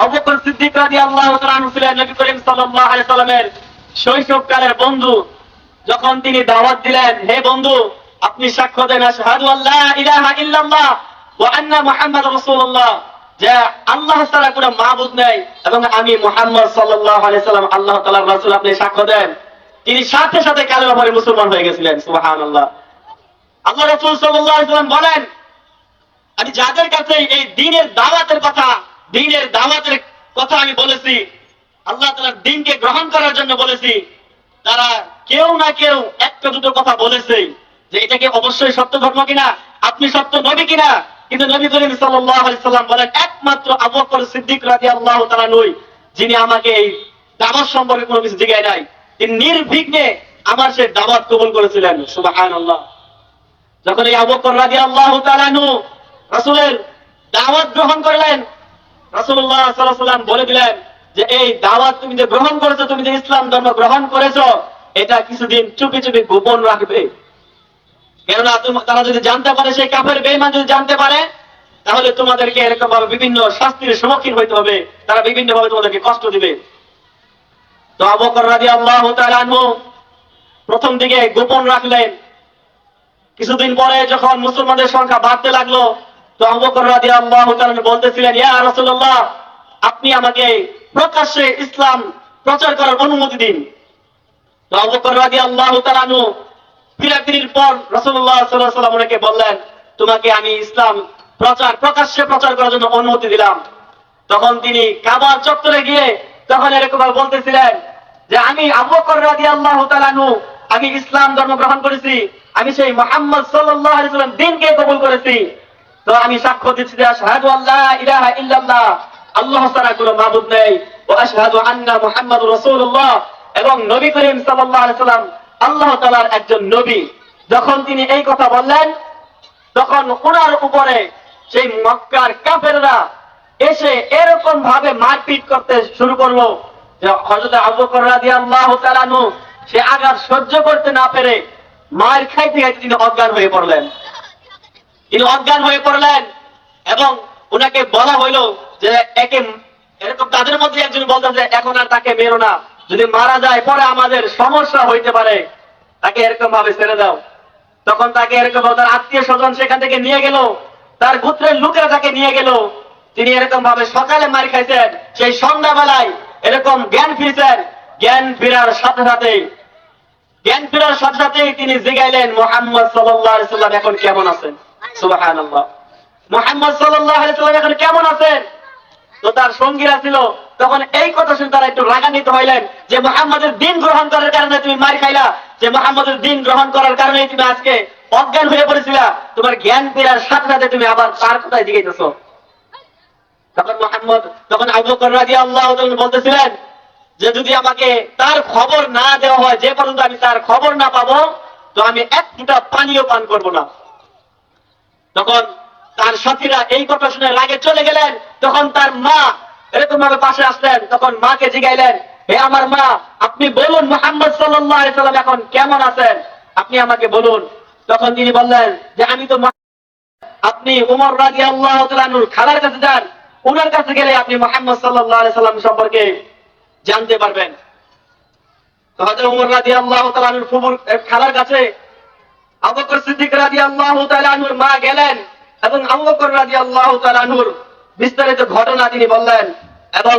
আবু বকর সিদ্দিক তাআলা আনহু ছিলেন নবী করিম সাল্লামের শৈশবকালের বন্ধু। যখন তিনি দাওয়াত দিলেন, হে বন্ধু, আপনি সাক্ষ্য দেন, আশহাদু আল্লা ইলাহা ইল্লাল্লাহ ওয়া আন্না রাসূলুল্লাহ। যে আল্লাহ কোনো মাবুদ নেই এবং আমি মুহাম্মদ সাল্লাল্লাহু আলাইহি সাল্লাম, আল্লাহ তাআলার রাসূল, আপনি সাক্ষ্য দেন। তিনি সাথে সাথে কালের পরে মুসলমান হয়ে গেছিলেন, সুবহানাল্লাহ। আল্লাহ রাসূল সাল্লাল্লাহু আলাইহি সাল্লাম বলেন, আমি যাদের কাছে এই দিনের দাওয়াতের কথা, দিনের দাওয়াতের কথা আমি বলেছি। আল্লাহ তাআলার দিনকে গ্রহণ করার জন্য বলেছি। তারা কেউ না কেউ একটা দুটো কথা বলেছে যে এটাকে অবশ্যই সত্য ধর্ম কিনা? আপনি সত্য নবী কিনা? কিন্তু নবী করিম সাল্লাম বলেন, একমাত্র আবু সিদ্দিক রাদিয়াল্লাহু তাআলা নই, যিনি আমাকে এই দাওয়াত সম্পর্কে কোনো কিছু জিজ্ঞাসা নাই। তিনি নির্বিঘ্নে আমার সে দাওয়াত কবুল করেছিলেন। সুবহানাল্লাহ। যখন এই আবু বকর রাদিয়াল্লাহু তাআলা নু রাসূলের দাওয়াত গ্রহণ করলেন সাল্লাম বলে দিলেন যে, এই দাওয়াত তুমি যে গ্রহণ করেছ, তুমি যে ইসলাম ধর্ম গ্রহণ করেছ, এটা কিছুদিন চুপি চুপি গোপন রাখবে। কেননা তারা যদি জানতে পারে, সেই কাফের বেঈমান যদি জানতে পারে, তাহলে তোমাদেরকে এরকম ভাবে বিভিন্ন শাস্তির সম্মুখীন হইতে হবে। তারা বিভিন্ন ভাবে তোমাদেরকে কষ্ট দিবে। তো আবু বকর রাদিয়াল্লাহু তাআলা আনহু প্রথম দিকে গোপন রাখলেন। কিছুদিন পরে যখন মুসলমানদের সংখ্যা বাড়তে লাগল তো বলতেছিলেন আপনি আমাকে প্রকাশ্যে ইসলাম প্রচার করার অনুমতি দিন। তো পর বললেন, তোমাকে আমি ইসলাম প্রচার, প্রকাশ্যে প্রচার করার জন্য অনুমতি দিলাম। তখন তিনি কাবার চত্বরে গিয়ে তখন এরকম বলতেছিলেন যে, আমি আমি ইসলাম ধর্ম গ্রহণ করেছি। আমি সেই মুহাম্মদ সাল্লাম দিনকে কবুল করেছি। তো আমি সাক্ষ্য দিচ্ছি যে আশহাদু আল্লা ইলাহা ইল্লাল্লাহ, আল্লাহ ছাড়া কোনো মাবুদ নেই। ও আশহাদু আন্না মুহাম্মাদুর রাসূলুল্লাহ। এবং নবী করিম সাল্লাল্লাহু আলাইহি সাল্লাম আল্লাহ তাআলার একজন নবী। যখন তিনি এই কথা বললেন, তখন ওনার উপরে সেই মক্কার কাফেররা এসে এরকম ভাবে মারপিট করতে শুরু করল যে হযরত আবু বকর রাদিয়াল্লাহু তাআলা সে আঘাত সহ্য করতে না পেরে মার খাইতে খাইতে তিনি অজ্ঞান হয়ে পড়লেন। তিনি অজ্ঞান হয়ে পড়লেন এবং ওনাকে বলা হইল যে একে, এরকম তাদের মধ্যে একজন বলতেন যে, এখন আর তাকে মেরো না। যদি মারা যায়, পরে আমাদের সমস্যা হইতে পারে। তাকে এরকম ভাবে ছেড়ে দাও। তখন তাকে এরকম তার আত্মীয় স্বজন সেখান থেকে নিয়ে গেল। তার গোত্রের লোকেরা তাকে নিয়ে গেল। তিনি এরকম ভাবে সকালে মার খাইছেন। সেই সন্ধ্যাবেলায় এরকম জ্ঞান ফিরছেন। জ্ঞান ফেরার সাথে সাথে, জ্ঞান ফেরার সাথে সাথে তিনি জিগাইলেন, মোহাম্মদ সাল্লাম এখন কেমন আছেন? কেমন আছেন? তো তার সঙ্গীরা ছিল, তখন এই কথা শুনে তারা একটু রাগান্বিত হইলেন যে মোহাম্মদের দিন গ্রহণ করার কারণে তুমি মার খাইলা, যে মোহাম্মদের দিন গ্রহণ করার কারণে তুমি আজকে অজ্ঞান হয়ে তোমার জ্ঞান ফেরার সাথে সাথে তুমি আবার তার কথায় তখন মোহাম্মদ, তখন রাদিয়াল্লাহু বলতেছিলেন যে যদি আমাকে তার খবর না দেওয়া হয়, যে পর্যন্ত আমি তার খবর না পাবো, তো আমি এক ফুটা পানিও পান করব না। তখন তার সাথীরা এই কথা শুনে রাগে চলে গেলেন তখন তার মা এরকম ভাবে পাশে আসলেন, তখন মাকে জিগাইলেন, হে আমার মা, আপনি বলুন মোহাম্মদ সাল্লাম এখন কেমন আছেন? আপনি আমাকে বলুন। তখন তিনি বললেন যে, আমি তো আপনি উমর তাআলা নূর খালার কাছে যান। ওনার কাছে গেলে আপনি মোহাম্মদ আলাইহি সাল্লাম সম্পর্কে জানতে পারবেন। তো হযরত উমর নূর ফুবুর খালার কাছে সিদ্দিক তাআলা নূর মা গেলেন এবং তাআলা নূর বিস্তারিত ঘটনা তিনি বললেন এবং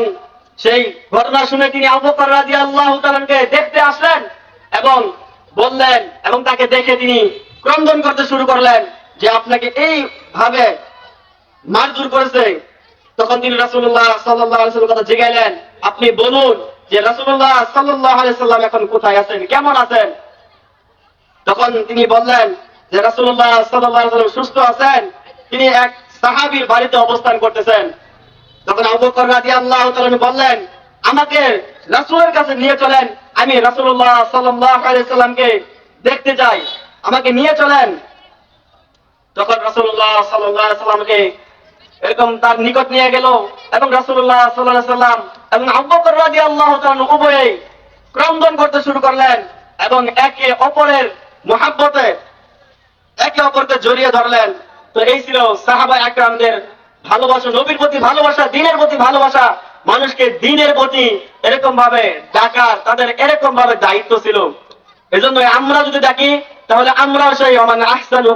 সেই ঘটনা শুনে তিনি বকর রাদিয়াল্লাহু তাআলাকে দেখতে আসলেন এবং বললেন এবং তাকে দেখে তিনি ক্রন্দন করতে শুরু করলেন যে আপনাকে এই ভাবে মারধর করেছে। তখন তিনি রাসূলুল্লাহ সাল্লাল্লাহু আলাইহি কথা জিগাইলেন, আপনি বলুন যে আলাইহি সাল্লাম এখন কোথায় আছেন? কেমন আছেন? তখন তিনি বললেন যে আলাইহি ওয়াসাল্লাম সুস্থ আছেন, তিনি এক সাহাবীর বাড়িতে অবস্থান করতেছেন। তখন তাআলা বললেন, আমাকে রাসূলের কাছে নিয়ে চলেন, আমি আলাইহি সাল্লামকে দেখতে চাই, আমাকে নিয়ে চলেন। তখন আলাইহি সাল্লামকে এরকম তার নিকট নিয়ে গেল এবং আলাইহি সাল্লাম এবং তাআলা উভয়ে ক্রন্দন করতে শুরু করলেন এবং একে অপরের মহাব্বতে একে অপরকে জড়িয়ে ধরলেন। তো এই ছিল সাহাবা একরামদের ভালোবাসা, নবীর প্রতি ভালোবাসা, দিনের প্রতি ভালোবাসা। মানুষকে দিনের প্রতি এরকম ভাবে ডাকার, তাদের এরকম ভাবে দায়িত্ব ছিল। এজন্য আমরা যদি ডাকি, তাহলে আমরাও সেই আহসানু